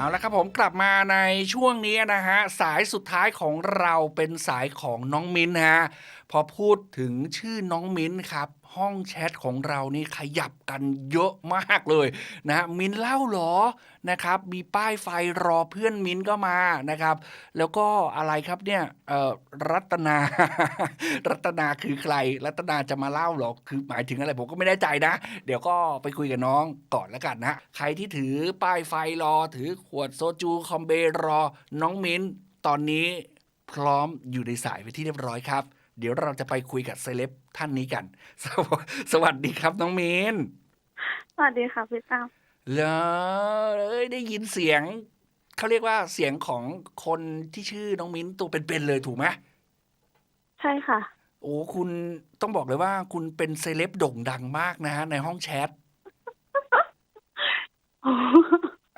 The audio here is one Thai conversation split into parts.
เอาละครับผมกลับมาในช่วงนี้นะฮะสายสุดท้ายของเราเป็นสายของน้องมิ้นฮะพอพูดถึงชื่อน้องมิ้นครับ ห้องแชทของเรานี่ขยับกันเยอะมากเลยนะมิ้นเล่าหรอนะครับ มีป้ายไฟรอเพื่อนมิ้นก็มานะครับ แล้วก็อะไรครับเนี่ยรัตนา รัตนาคือใคร รัตนาจะมาเล่าหรอคือหมายถึงอะไรผมก็ไม่แน่ใจนะ เดี๋ยวก็ไปคุยกับน้องก่อนแล้วกันนะใครที่ถือป้ายไฟรอ ถือขวดโซจูคอมเบรอน้องมิ้นตอนนี้พร้อมอยู่ในสายไปที่เรียบร้อยครับ เดี๋ยวเราจะไปคุยกับเซเลบท่านนี้กัน สวสวัสดีครับน้องมิ้นสวัสดีค่ะพี่ตั้มแล้วเอ้ยได้ยินเสียงเขาเรียกว่าเสียงของคนที่ชื่อน้องมิ้นตัวเป็นๆเลยถูกไหมใช่ค่ะ โอ้คุณต้องบอกเลยว่า คุณเป็นเซเลบโด่งดังมากนะฮะในห้องแชท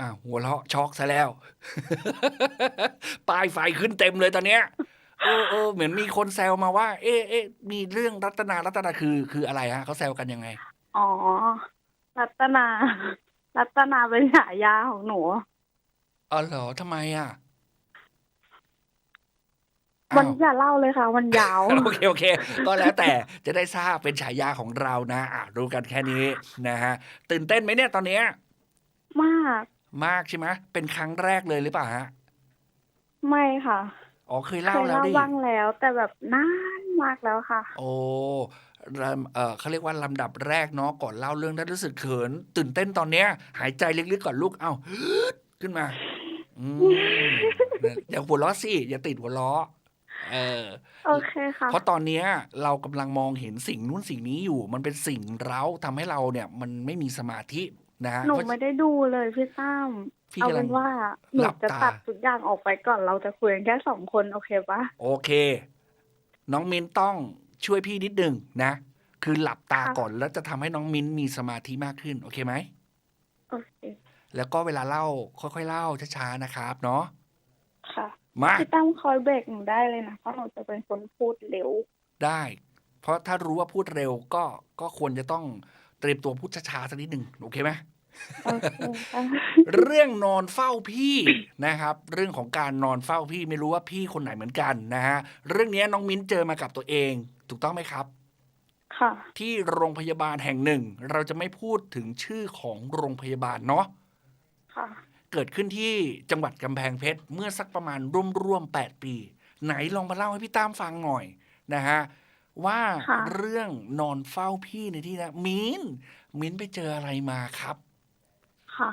อ่าหัวเราะช็อกซะแล้วป้ายไฟขึ้นเต็มเลยตอนเนี้ย เออเออเหมือนมีคนแซวมาว่า เอ๊ะเอ๊ะมีเรื่องรัตนารัตนาคือคืออะไรฮะเขาแซวกันยังไง อ๋อ รัตนา รัตนาเป็นฉายาของหนู อ๋อเหรอทำไมอะมันอ้าวอย่าเล่าเลยค่ะ มันยาว โอเค โอเค ก็แล้วแต่จะได้ทราบเป็นฉายาของเรานะอะรู้กันแค่นี้นะฮะ ตื่นเต้นไหมเนี่ยตอนเนี้ยมาก มากใช่ไหมเป็นครั้งแรกเลยหรือเปล่าฮะ ไม่ค่ะ อ๋อ เคยเคเล่ายแล้วเล่าดิ บ้างแล้ว แต่แบบนานมากแล้วค่ะ โอ้ลำเออเขาเรียกว่าลำดับแรกเนาะ ก่อนเล่าเรื่องได้รู้สึกเขิน ตื่นเต้นตอนเนี้ย หายใจลึกๆก่อนลูก เอ้าฮึดขึ้นมา อืมเนี่ยอย่าหัวเราะสิ อย่าติดหัวเราะเออ โอเคค่ะ เพราะตอนเนี้ยเรากำลังมองเห็นสิ่งนู้นสิ่งนี้อยู่ มันเป็นสิ่งเร้าทำให้เราเนี่ย มันไม่มีสมาธินะฮะหนูเพราะ ไม่ได้ดูเลยพี่ตั้ม พี่เอากำลัเป็งนว่าหนูหลับจะตา ตัดทุกอย่างออกไปก่อนเราจะคุยกันแค่สองคนโอเคปะโอเค น้องมินต้องช่วยพี่นิดหนึ่งนะ คือหลับตาก่อนแล้วจะทำให้น้องมินมีสมาธิมากขึ้น โอเคไหม โอเคแล้วก็เวลาเล่าค่อยๆเล่าช้าๆนะครับเนาะค่ะมา พี่ตั้มคอยเบรกหนูได้เลยนะเพราะหนูจะเป็นคนพูดเร็วได้ เพราะถ้ารู้ว่าพูดเร็วก็ก็ควรจะต้องเตรียมตัวพูดช้าๆสักนิดหนึ่งโอเคไหม โอเคค่ะเรื่องนอนเฝ้าพี่นะครับ เรื่องของการนอนเฝ้าพี่ไม่รู้ว่าพี่คนไหนเหมือนกันนะฮะเรื่องนี้น้องมิ้นเจอมากับตัวเอง ถูกต้องไหมครับ ค่ะ ที่โรงพยาบาลแห่งหนึ่ง เราจะไม่พูดถึงชื่อของโรงพยาบาลเนาะค่ะ เกิดขึ้นที่จังหวัดกำแพงเพชรเมื่อสักประมาณร่วมๆ8ปี ไหนลองมาเล่าให้พี่ตามฟังหน่อยนะฮะว่าค่ะ เรื่องนอนเฝ้าพี่ในที่นะ มิ้น มิ้นไปเจออะไรมาครับ ค่ะ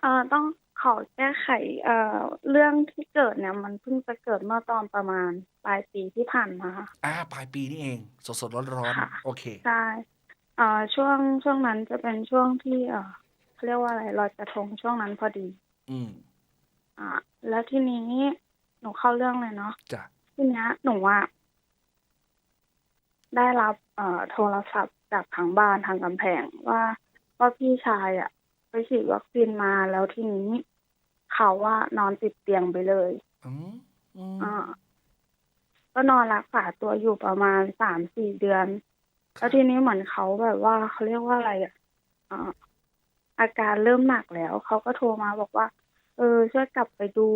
เอ่อต้องขอแก้ไขเอ่อเรื่องที่เกิดเนี่ย มันเพิ่งจะเกิดเมื่อตอนประมาณปลายปีที่ผ่านมาอ่าปลายปีนี่เอง สดๆร้อนค่ะ ๆโอเค ใช่เอ่อช่วงช่วงนั้นจะเป็นช่วงที่เอ่อเขาเรียกว่าอะไรลอยกระทงช่วงนั้นพอดี อืมอ่า แล้วทีนี้หนูเข้าเรื่องเลยเนาะจ้ะทีเนี้ยหนูว่าได้รับเอ่อโทรศัพท์จากทางบ้านทางกำแพงว่าว่าพี่ชายอะ ไปฉีดวัคซีนมาแล้วทีนี้เขาว่านอนติดเตียงไปเลยอืมอืมอ่าก็นอนรักษาตัวอยู่ประมาณสามสี่เดือน แล้วทีนี้เหมือนเขาแบบว่าเขาเรียกว่าอะไรอะอ่าอาการเริ่มหนักแล้ว เขาก็โทรมาบอกว่า เออ ช่วยกลับไปดู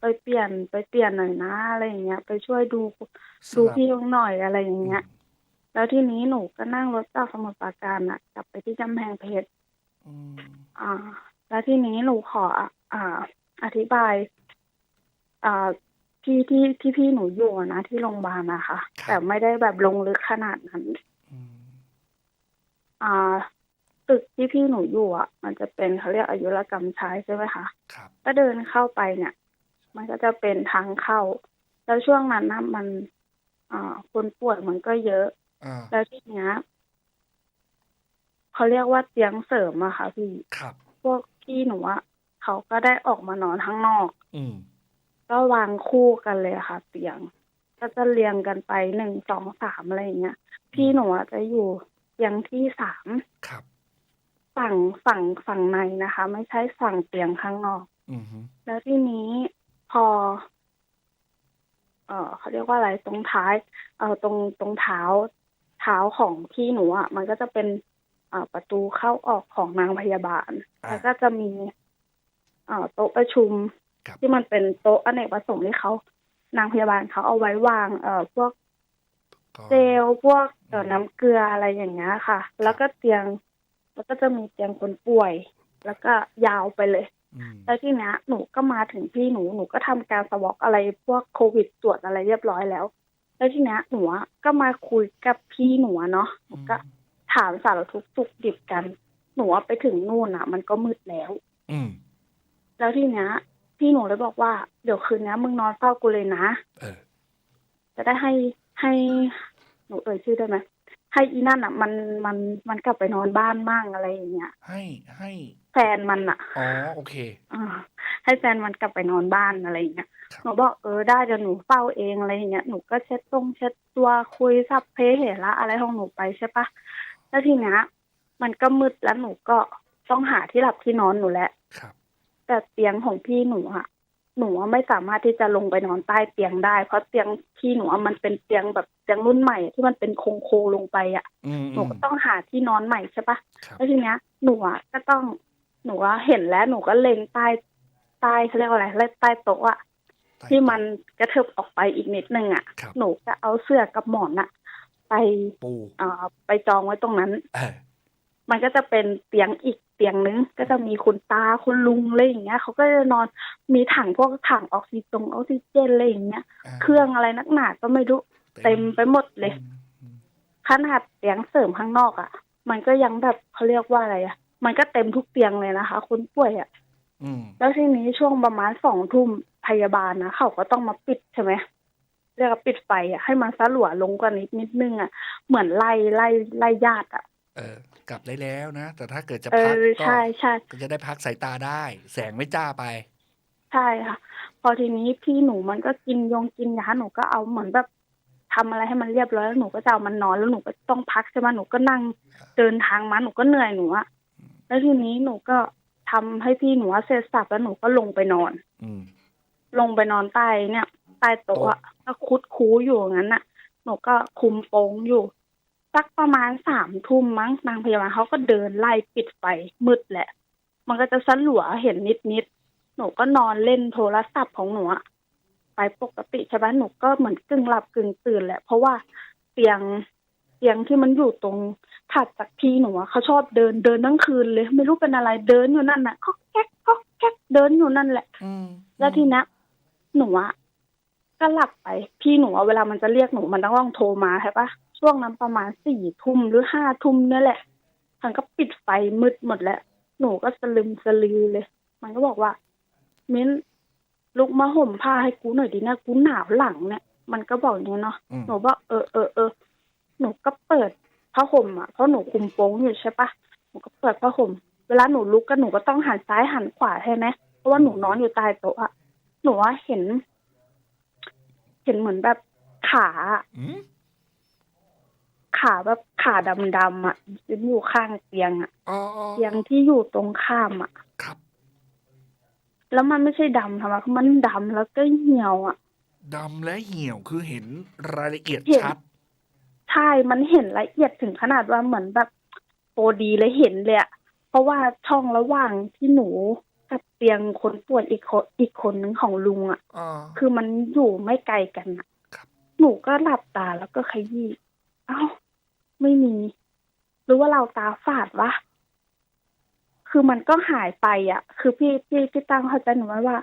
ไปเปลี่ยนไปเปลี่ยนหน่อยนะอะไรอย่างเงี้ย ไปช่วยดูสดูลับพี่หน่อยอะไรอย่างเงี้ยอืมแล้วทีนี้หนูก็นั่งรถจากสมุทรปราการน่ะกลับไปที่กำแพงเพชร อืมอ่า แล้วทีนี้หนูขอ อ่า อธิบาย อ่าที่ที่ที่พี่หนูอยู่อะนะที่โรงพยาบาลนะคะ แต่ไม่ได้แบบลงลึกขนาดนั้นอืมอ่าตึกที่พี่หนูอยู่อะ มันจะเป็นเขาเรียกอายุรกรรมชายใช่ไหมคะครับก็เดินเข้าไปเนี่ย มันก็จะเป็นทางเข้า แล้วช่วงนั้นนะมัน อ่า คนป่วยมันก็เยอะอ่าแล้วทีเนี้ย เขาเรียกว่าเตียงเสริมอะค่ะพี่ครับ พวกพี่หนูอะเขาก็ได้ออกมานอนข้างนอก อืมก็วางคู่กันเลยค่ะ เตียง ก็จะเรียงกันไปหนึ่งสองสามอะไรอย่างเงี้ยพี่หนูอะจะอยู่เตียงที่สามครับฝั่งฝั่งฝั่งในนะคะ ไม่ใช่ฝั่งเตียงข้างนอก อืมฮึแล้วทีนี้พอ เออเขาเรียกว่าอะไรตรงท้าย เออตรงตรงเท้าเท้าของพี่หนูอะมันก็จะเป็นเอ่อ ประตูเข้าออกของนางพยาบาล แล้วก็จะมีเอ่อโต๊ะประชุมครับที่มันเป็นโต๊ะอเนกประสงค์ที่เขานางพยาบาลเขาเอาไว้วาง เอ่อพวกก็เจลพวกเอ่อน้ำเกลืออะไรอย่างเงี้ยค่ะ แล้วก็เตียง แล้วก็จะมีเตียงคนป่วย แล้วก็ยาวไปเลยอืมแล้วทีเนี้ยหนูก็มาถึงพี่หนูหนูก็ทำการสวอกอะไรพวกโควิดตรวจอะไรเรียบร้อยแล้ว แล้วทีเนี้ยหนูอะก็มาคุยกับพี่หนูอะเนาะหนูก็ ถามสารทุกข์สุขดิบกัน หนูอะไปถึงนู่นอะมันก็มืดแล้ว อืม แล้วทีเนี้ยพี่หนูเลยบอกว่าเดี๋ยวคืนนี้มึงนอนเฝ้ากูเลยนะเออ จะได้ให้ให้หนูเอ่ยชื่อได้ไหมให้อีนั่นอะมันมันมันกลับไปนอนบ้านมั่งอะไรอย่างเงี้ยให้ให้แฟนมันอะอ๋อโอเคอ่าให้แฟนมันกลับไปนอนบ้านอะไรอย่างเงี้ยครับหนูบอกเออได้เดี๋ยวหนูเฝ้าเองอะไรอย่างเงี้ยหนูก็เช็ดตรงเช็ดตัวคุยสับเพเหระอะไรของหนูไปใช่ปะ แล้วทีเนี้ยมันก็มืดแล้วหนูก็ต้องหาที่หลับที่นอนหนูแหละครับ แต่เตียงของพี่หนูอะหนูอะไม่สามารถที่จะลงไปนอนใต้เตียงได้ เพราะเตียงพี่หนูอะมันเป็นเตียงแบบเตียงรุ่นใหม่ ที่มันเป็นโครงๆลงไปอะอืมหนูก็ต้องหาที่นอนใหม่ใช่ปะครับแล้วทีเนี้ยหนูอะก็ต้องหนูว่าเห็นแล้วหนูก็เล็งใต้ใต้เขาเรียกว่าอะไรเล็งใต้โต๊ะอะที่มันกระเถิบออกไปอีกนิดนึงอะครับหนูก็เอาเสื้อกับหมอนอะ ไปปูเอ่อไปจองไว้ตรงนั้น เออมันก็จะเป็นเตียงอีกเตียงนึง ก็จะมีคุณตาคุณลุงอะไรอย่างเงี้ยเขาก็จะนอนมีถังพวกถังออกซิจงออกซิเจนอะไรอย่างเงี้ยาเครื่องอะไรนักหนาก็ไม่รู้เต็มไปหมดเลยอืมขนาดเตียงเสริมข้างนอกอะ่ะ มันก็ยังแบบเขาเรียกว่าอะไรอะ่ะ มันก็เต็มทุกเตียงเลยนะคะคนป่วยอะ่ะอืมแล้วทีนี้ช่วงประมาณสองทุ่มพยาบาลนะเขาก็ต้องมาปิดใช่ไหม เรียกว่าปิดไฟอะ่ะให้มันสลัวลงกว่านิดนิดนึงอะ่ะเหมือนไล่ไล่ไล่ญาติอะ่ะเออกลับได้แล้วนะ แต่ถ้าเกิดจะเอพักอก็ใช่ใช่ก็จะได้พักสายตาได้ แสงไม่จ้าไป ใช่ค่ะ พอทีนี้พี่หนูมันก็กินยงกินยาหนูก็เอาเหมือนแบบทำอะไรให้มันเรียบร้อยแล้วหนูก็จะเอามันนอนแล้วหนูก็ต้องพักใช่ไหมหนูก็นั่งเดินทางมาหนูก็เหนื่อยหนูอะแล้วทีนี้หนูก็ทำให้พี่หนูอะเสร็จสับแล้วหนูก็ลงไปนอน อืมลงไปนอนใต้เนี่ย ใต้โต๊ะอะก็คุดคูอยู่อย่างนั้นน่ะหนูก็คุมโปงอยู่ สักประมาณสามทุ่มมั้งนางพยาบาลเขาก็เดินไล่ปิดไฟมืดแหละ มันก็จะสลัวเห็นนิดนิดๆหนูก็นอนเล่นโทรศัพท์ของหนูอะไปปกติใช่ไหมหนูก็เหมือนกึ่งหลับกึ่งตื่นแหละ เพราะว่าเตียงเตียงที่มันอยู่ตรงถัดจากพี่หนูอะเขาชอบเดินเดินทั้งคืนเลย ไม่รู้เป็นอะไรเดินอยู่นั่นน่ะก็แก๊กก็แก๊กเดินอยู่นั่นแหละอืมแล้วทีเนี้ยหนูอะ ก็หลับไป พี่หนูอะเวลามันจะเรียกหนูมันต้องลองโทรมาใช่ปะช่วงนั้นประมาณสี่ทุ่มหรือห้าทุ่มเนี่ยแหละมันก็ปิดไฟมืดหมดแล้ว หนูก็สลึมสลือเลย มันก็บอกว่า มิ้นลุกมาห่มผ้าให้กูหน่อยดินะกูหนาวหลังเนี่ย มันก็บอกอย่างนี้เนาะอืมหนูบอกเออเออเออหนูก็เปิดผ้าห่มอะเพราะหนูคุมโป้งอยู่ใช่ปะหนูก็เปิดผ้าห่ม เวลาหนูลุกก็หนูก็ต้องหันซ้ายหันขวาใช่ไหมเพราะว่าหนูนอนอยู่ใต้โต๊ะอะหนูว่าเห็น เห็นเหมือนแบบขาอะอืมขาแบบขาดำๆอะยืนอยู่ข้างเตียงอะอ๋ออ๋อเตียงที่อยู่ตรงข้ามอะ ครับแล้วมันไม่ใช่ดำธรรมดามันดำแล้วก็เหี่ยวอะ ดำและเหี่ยวคือเห็นรายละเอียดเห็น ชัด ใช่ มันเห็นละเอียดถึงขนาดว่าเหมือนแบบโปรดีเลยเห็นเลยอะเพราะว่าช่องระหว่างที่หนู กับเตียงคนป่วยอีกคนอีกคนนึงของลุงอะอ๋อคือมันอยู่ไม่ไกลกันอะครับหนูก็หลับตาแล้วก็ขยี้เอ้าไม่มี หรือว่าเราตาฝาดวะคือมันก็หายไปอะคือพี่พี่พี่ตั้งเข้าใจหนูไหมว่า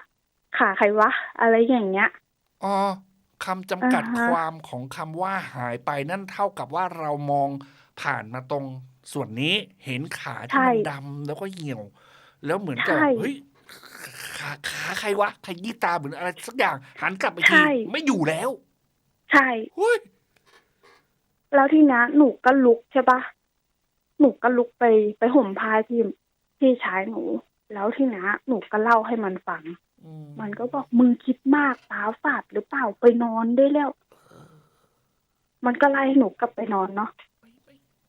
ขาใครวะ อะไรอย่างเงี้ยอ๋อคำจำกัดอ่าฮะความของคำว่าหายไปนั่นเท่ากับว่าเรามองผ่านมาตรงส่วนนี้เห็นขาที่มันดำแล้วก็เหี่ยว แล้วเหมือนกับใช่เฮ้ยขาขาใครวะขยี้ตาเหมือนอะไรสักอย่าง หันกลับไปใช่ทีไม่อยู่แล้ว ใช่เฮ้ยแล้วทีนี้หนูก็ลุกใช่ปะหนูก็ลุกไปไปห่มผ้าที่พี่ชายหนู แล้วทีนี้หนูก็เล่าให้มันฟังอืมมันก็บอกมึงคิดมากตาฝาดหรือเปล่าไปนอนได้แล้ว มันก็ไล่ให้หนูกลับไปนอนเนาะ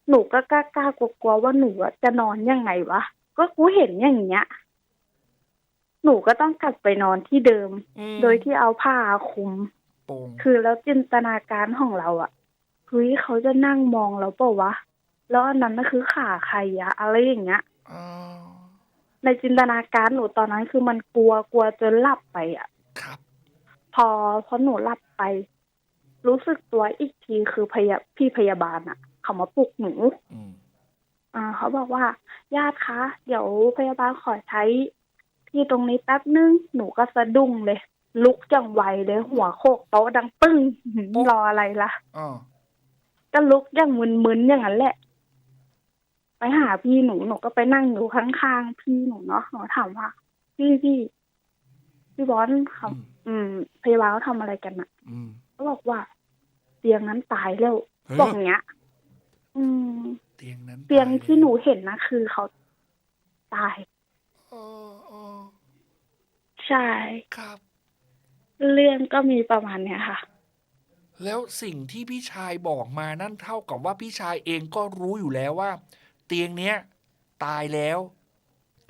หนูก็กล้ากล้ากลัวกลัวๆว่าหนูอะจะนอนยังไงวะ ก็กูเห็นอย่างเงี้ย หนูก็ต้องกลับไปนอนที่เดิมอืมโดยที่เอาผ้าคลุมโป่งคือแล้วจินตนาการของเราอะเฮ้ยเขาจะนั่งมองเราเปล่าวะ แล้วอันนั้นน่ะคือขาใครอะอะไรอย่างเงี้ยอ๋อในจินตนาการหนูตอนนั้นคือมันกลัวกลัวจนหลับไปอะครับ พอพอหนูหลับไป รู้สึกตัวอีกทีคือพยาพี่พยาบาลอะเขามาปลุกหนู อืมอ่าเขาบอกว่า ญาติคะ เดี๋ยวพยาบาลขอใช้ ที่ตรงนี้แป๊บนึง หนูก็สะดุ้งเลย ลุกจังไวเลย หัวโขกโต๊ะดังปึ้งหืมรออะไรล่ะอ๋อก็ลุกอย่างมึนๆอย่างนั้นแหละ ไปหาพี่หนูหนูก็ไปนั่งอยู่ข้างๆพี่หนูเนาะหนูถามว่า พี่พี่พี่บอลเขาอืมอืมพยาบาลเขาทำอะไรกันอะอืมเขาบอกว่าเตียงนั้นตายแล้วเฮ้ยบอกอย่างเงี้ย อืม เตียงนั้นเตียงตาที่หนูเห็นนะคือเขาตายอ๋ออ๋อใช่ ครับ เรื่องก็มีประมาณเนี้ยค่ะ แล้วสิ่งที่พี่ชายบอกมานั่นเท่ากับว่าพี่ชายเองก็รู้อยู่แล้วว่า เตียงเนี้ย ตายแล้ว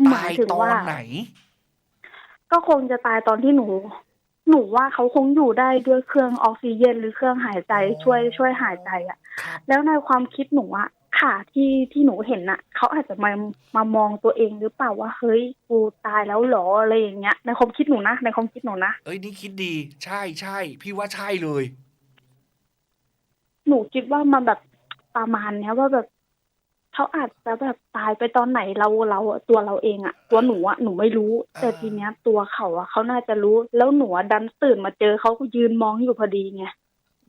หมาตายยถึงตอว่านไหน ก็คงจะตายตอนที่หนู หนูว่าเขาคงอยู่ได้ด้วยเครื่องออกซิเจนหรือเครื่องหายใจอ๋อ ช่วยช่วยหายใจอะ ครับ แล้วในความคิดหนูอะ ค่ะที่ที่หนูเห็นน่ะเขาอาจจะมามามองตัวเองหรือเปล่าว่าเฮ้ยกูตายแล้วเหรออะไรอย่างเงี้ยในความคิดหนูนะในความคิดหนูนะเอ้ยนี่คิดดีใช่ใช่พี่ว่าใช่เลย หนูคิดว่ามันแบบประมาณเนี้ยว่าแบบเขาอาจจะแบบตายไปตอนไหนเราเราอะตัวเราเองอะตัวหนูอะหนูไม่รู้ แต่อ่าทีเนี้ย ตัวเขาอะเขาน่าจะรู้ แล้วหนูอะดันตื่นมาเจอเขาก็ยืนมองอยู่พอดีไง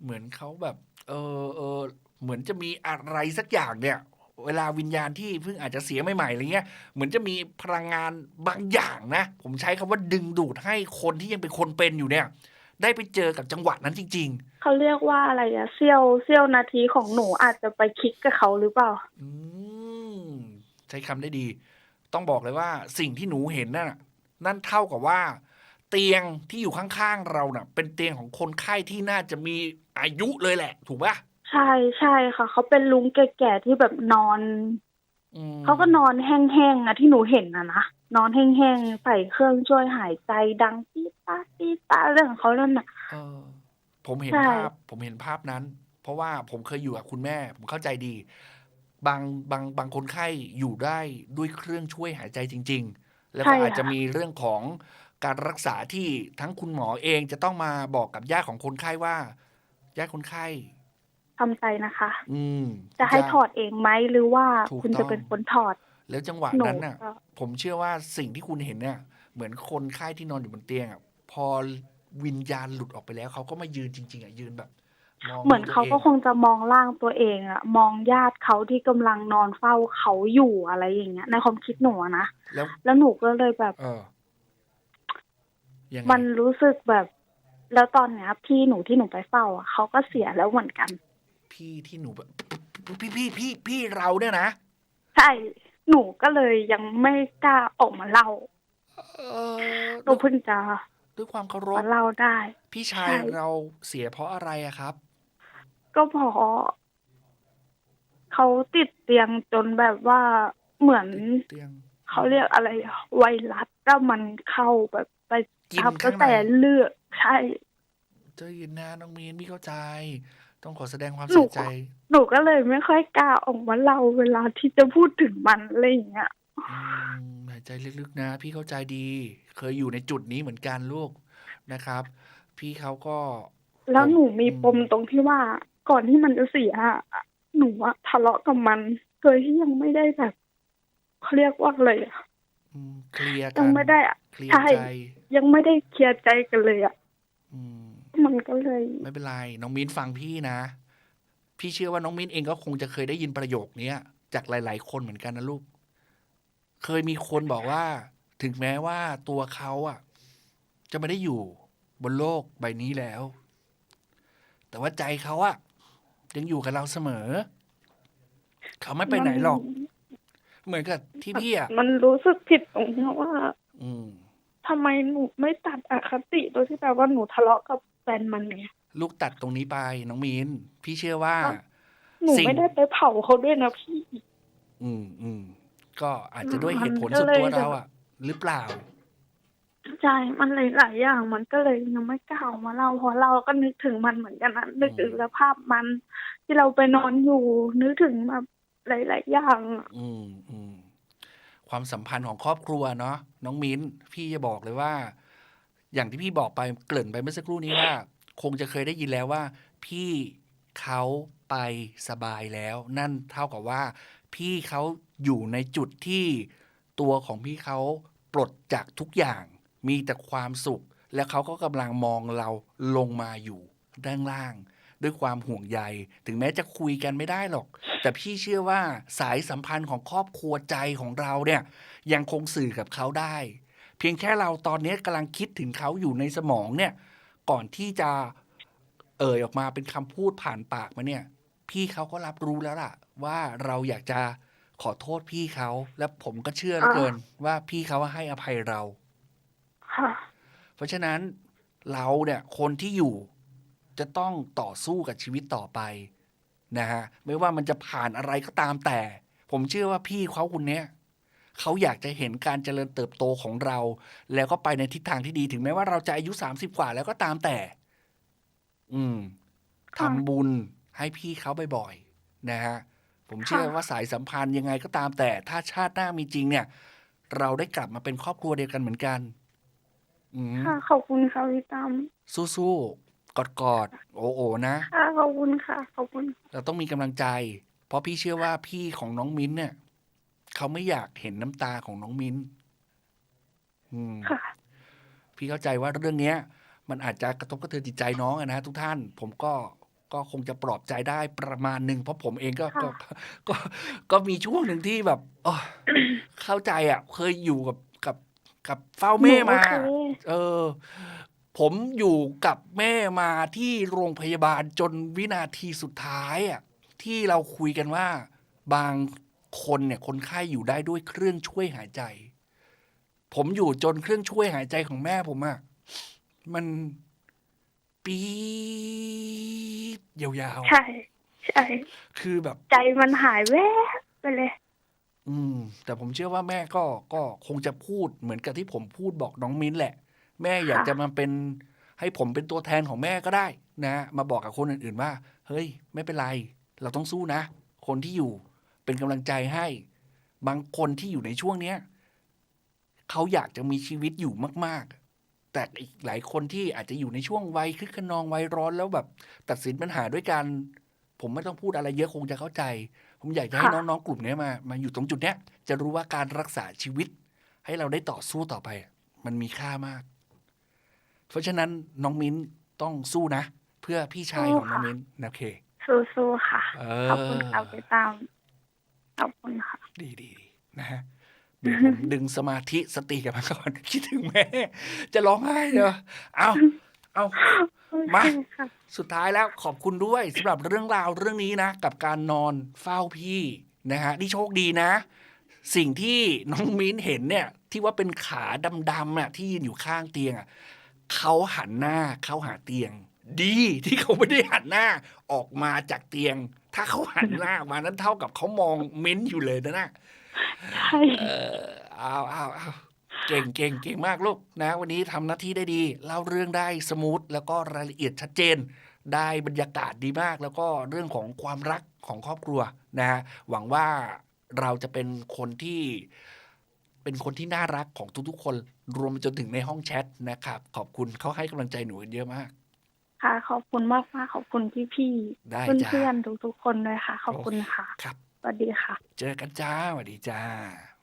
เหมือนเขาแบบ เออเออ เหมือนจะมีอะไรสักอย่างเนี่ย เวลาวิญญาณที่เพิ่งอาจจะเสียใหม่ๆอะไรเงี้ยเหมือนจะมีพลังงานบางอย่างนะ ผมใช้คำว่าดึงดูดให้คนที่ยังเป็นคนเป็นอยู่เนี่ย ได้ไปเจอกับจังหวะนั้นจริงเขาเรียกว่าอะไรอะเสี้ยวเสี้ยวนาทีของหนูอาจจะไปคลิกกับเขาหรือเปล่าๆอืมใช้คำได้ดี ต้องบอกเลยว่าสิ่งที่หนูเห็นนั่นน่ะนั่นเท่ากับว่าเตียงที่อยู่ข้างๆเราน่ะ เป็นเตียงของคนไข้ที่น่าจะมีอายุเลยแหละ ถูกปะ ใช่ ใช่ค่ะ เขาเป็นลุงแก่ๆที่แบบนอน อืมเขาก็นอนแห้งๆอะที่หนูเห็นนะนะ นอนแห้งๆ ใส่เครื่องช่วยหายใจดังปี๊ดป้าดปี๊ดป้าดเรื่องของเขานั่นน่ะ เออผมเห็นใช่ ภาพ ผมเห็นภาพนั้น เพราะว่าผมเคยอยู่กับคุณแม่ ผมเข้าใจดี บางบางบางคนไข้อยู่ได้ด้วยเครื่องช่วยหายใจจริง ๆ แล้วก็อาจจะมีเรื่องของการรักษาที่ทั้งคุณหมอเองจะต้องมาบอกกับญาติของคนไข้ว่าญาติคนไข้ ทำใจนะคะ อืมจะให้ถอดเองไหมหรือว่าถูกคุณต้จะองเป็นคนถอด แล้วจังหวะหนูนั้นน่ะก็ ผมเชื่อว่าสิ่งที่คุณเห็นเนี่ยเหมือนคนไข้ที่นอนอยู่บนเตียงอะพอวิญญาณหลุดออกไปแล้วเขาก็มายืนจริง ๆอะยืนแบบมองเหมือนตัวเขาก็งคงจะมองร่างตัวเองอะมองญาติเขาที่กำลังนอนเฝ้าเขาอยู่อะไรอย่างเงี้ยในความคิดหนูอะนะแล้ว แล้วหนูก็เลยแบบ เออยังไงมันรู้สึกแบบ แล้วตอนเนี้ยพี่หนูที่หนูไปเฝ้าอะเขาก็เสียแล้วเหมือนกัน พี่ที่หนูแบบพี่พี่พี่พี่เราเนี่ยนะ ใช่ หนูก็เลยยังไม่กล้าออกมาเล่าเออหนูเพิ่งจะด้วยความเคารมาพเล่าได้ พี่ชายใช่ เราเสียเพราะอะไรอะครับ ก็เพอเขาติดเตียงจนแบบว่าเหมือนเตียง เขาเรียกอะไรอะไวรัสก็มันเข้าแบบไปกินทับข้างตั้งในแต่เลือดใช่ เจอยินนะน้องมีนพี่เข้าใจ ต้องขอแสดงความหนูเสียใจ หนูก็เลยไม่ค่อยกล้าออกมาเล่าเวลาที่จะพูดถึงมันอะไรอย่างเงี้ยอืมหายใจลึกๆนะ พี่เข้าใจดี เคยอยู่ในจุดนี้เหมือนกันลูกนะครับ พี่เขาก็ แล้วหนูมีอืมปมตรงที่ว่าก่อนที่มันจะเสียอะหนูอะทะเลาะกับมันโดยที่ยังไม่ได้แบบเขาเรียกว่าอะไรอะอืมเคลียร์กัยันงไม่ได้อะเคลียร์ใช่ใจยังไม่ได้เคลียร์ใจกันเลยอะอืม มันก็เลย ไม่เป็นไร น้องมิ้นฟังพี่นะ พี่เชื่อว่าน้องมิ้นเองก็คงจะเคยได้ยินประโยคเนี้ย จากหลาย ๆ คนเหมือนกันนะลูก เคยมีคนบอกว่า ถึงแม้ว่าตัวเขาอะ จะไม่ได้อยู่บนโลกใบนี้แล้ว แต่ว่าใจเขาอะ ยังอยู่กับเราเสมอ เขาไม่ไปไหนหรอก เหมือนกับที่พี่อะมันรู้สึกผิดตรงที่ว่า อืม ทำไมหนูไม่ตัดอคติโดยที่แปลว่าหนูทะเลาะกับแฟ นมันไงลูกตัดตรงนี้ไปน้องมิ้นพี่เชื่อว่าครับหนูสิ่งไม่ได้ไปเผาเขาด้วยนะพี่ อืมอืมก็อาจจะด้วยเหตุผลมันก็ส่วนตัวเลยแบบเราอะ หรือเปล่าใช่มันหลายๆอย่าง มันก็เลยยังไม่กล้าออกมาเล่าเพราะเราก็นึกถึงมันเหมือนกันนะนึกถึงสภาพมัน ที่เราไปนอนอยู่นึกถึงแบบหลาย ๆ อย่างอะอืมอืมความสัมพันธ์ของครอบครัวเนาะน้องมิ้น พี่จะบอกเลยว่า อย่างที่พี่บอกไปเกริ่นไปเมื่อสักครู่นี้ว่า คงจะเคยได้ยินแล้วว่า พี่เขาไปสบายแล้ว นั่นเท่ากับว่า พี่เขาอยู่ในจุดที่ตัวของพี่เขาปลดจากทุกอย่าง มีแต่ความสุข และเขาก็กำลังมองเราลงมาอยู่ด้านล่าง ด้วยความห่วงใย ถึงแม้จะคุยกันไม่ได้หรอก แต่พี่เชื่อว่าสายสัมพันธ์ของครอบครัวใจของเราเนี่ย ยังคงสื่อกับเขาได้ เพียงแค่เราตอนนี้กำลังคิดถึงเขาอยู่ในสมองเนี่ย ก่อนที่จะเอ่ยออกมาเป็นคำพูดผ่านปากมาเนี่ย พี่เขาก็รับรู้แล้วล่ะ ว่าเราอยากจะขอโทษพี่เขาและผมก็เชื่อเหลือเกิน ว่าพี่เขาให้อภัยเรา ค่ะ เพราะฉะนั้นเราเนี่ยคนที่อยู่จะต้องต่อสู้กับชีวิตต่อไปนะฮะไม่ว่ามันจะผ่านอะไรก็ตามแต่ ผมเชื่อว่าพี่เขาคนเนี้ย เขาอยากจะเห็นการเจริญเติบโตของเรา แล้วก็ไปในทิศทางที่ดีถึงแม้ว่าเราจะอายุสามสิบกว่าแล้วก็ตามแต่ อืมทำบุญให้พี่เขาบ่อยๆนะฮะผมเชื่อว่าสายสัมพันธ์ยังไงก็ตามแต่ ถ้าชาติหน้ามีจริงเนี่ย เราได้กลับมาเป็นครอบครัวเดียวกันเหมือนกันอืมค่ะขอบคุณค่ะพี่ตั้มสู้ๆกอดๆโอ้โอนะค่ะขอบคุณค่ะ ขอบคุณ เราต้องมีกำลังใจ เพราะพี่เชื่อว่าพี่ของน้องมิ้นเนี่ย เขาไม่อยากเห็นน้ำตาของน้องมิ้นอืมค่ะ พี่เข้าใจว่าเรื่องเนี้ย มันอาจจะกระทบกระเทือนจิตใจน้องอะนะทุกท่าน ผมก็ก็คงจะปลอบใจได้ประมาณหนึ่งเพราะผมเองก็ก็ก็ก็มีช่วงหนึ่งที่แบบเออเข้าใจอะ เคยอยู่กับกับกับเฝ้าแม่มา หนูโอเค เออ ผมอยู่กับแม่มาที่โรงพยาบาลจนวินาทีสุดท้ายอะที่เราคุยกันว่า บาง คนเนี่ยคนไข้อยู่ได้ด้วยเครื่องช่วยหายใจ ผมอยู่จนเครื่องช่วยหายใจของแม่ผมอะมันปี๊ดยาวใช่ ใช่ๆคือแบบ ใจมันหายแวบไปเลย อืม แต่ผมเชื่อว่าแม่ก็ก็คงจะพูดเหมือนกับที่ผมพูดบอกน้องมิ้นแหละ แม่อยากค่ะจะมาเป็นให้ผมเป็นตัวแทนของแม่ก็ได้ นะ มาบอกกับคนอื่น ๆ ว่า เฮ้ย ไม่เป็นไร เราต้องสู้นะ คนที่อยู่ เป็นกำลังใจให้ บางคนที่อยู่ในช่วงเนี้ยเขาอยากจะมีชีวิตอยู่มาก ๆ แต่อีกหลายคนที่อาจจะอยู่ในช่วงวัยคึกขนองวัยร้อนแล้วแบบ ตัดสินปัญหาด้วยกันผมไม่ต้องพูดอะไรเยอะคงจะเข้าใจ ผมอยากจะให้ค่ะน้องๆกลุ่มเนี้ยมา มาอยู่ตรงจุดเนี้ย จะรู้ว่าการรักษาชีวิต ให้เราได้ต่อสู้ต่อไป มันมีค่ามาก เพราะฉะนั้นน้องมิ้นต้องสู้นะ เพื่อพี่ชายของน้องมิ้นนะโอเค สู้ๆค่ะเอขอบคุณค่ะอพี่ตั้ม ขอบคุณค่ะดีดีดีนะฮะเดี๋ยวผมดึงสมาธิสติกลับมาก่อน คิดถึงแม่ จะร้องไห้เหรอเอาเอามาโอเคค่ะสุดท้ายแล้วขอบคุณด้วยสำหรับเรื่องราวเรื่องนี้นะ กับการนอนเฝ้าพี่นะฮะนี่โชคดีนะ สิ่งที่น้องมิ้นเห็นเนี่ย ที่ว่าเป็นขาดำๆน่ะ ที่ยืนอยู่ข้างเตียงอะเขาหันหน้าเข้าหาเตียง ดีที่เขาไม่ได้หันหน้าออกมาจากเตียง ถ้าเขาหันหน้าออกมานั้นเท่ากับเขามองมิ้นอยู่เลยนะนะใช่เออเอาเอาเอาเก่งเก่งเก่งมากลูกนะ วันนี้ทำหน้าที่ได้ดีเล่าเรื่องได้สมูทแล้วก็รายละเอียดชัดเจน ได้บรรยากาศดีมาก แล้วก็เรื่องของความรักของครอบครัวนะฮะหวังว่าเราจะเป็นคนที่เป็นคนที่น่ารักของทุกๆ คน รวมไปจนถึงในห้องแชทนะครับ ขอบคุณเขาให้กำลังใจหนูกันเยอะมาก ค่ะ ขอบคุณมากมากๆขอบคุณพี่ได้ๆเพื่อนจ้าเพื่อนๆทุกๆคนเลยค่ะ ขอบคุณค่ะ ครับสวัสดีค่ะ เจอกันจ้าสวัสดีจ้า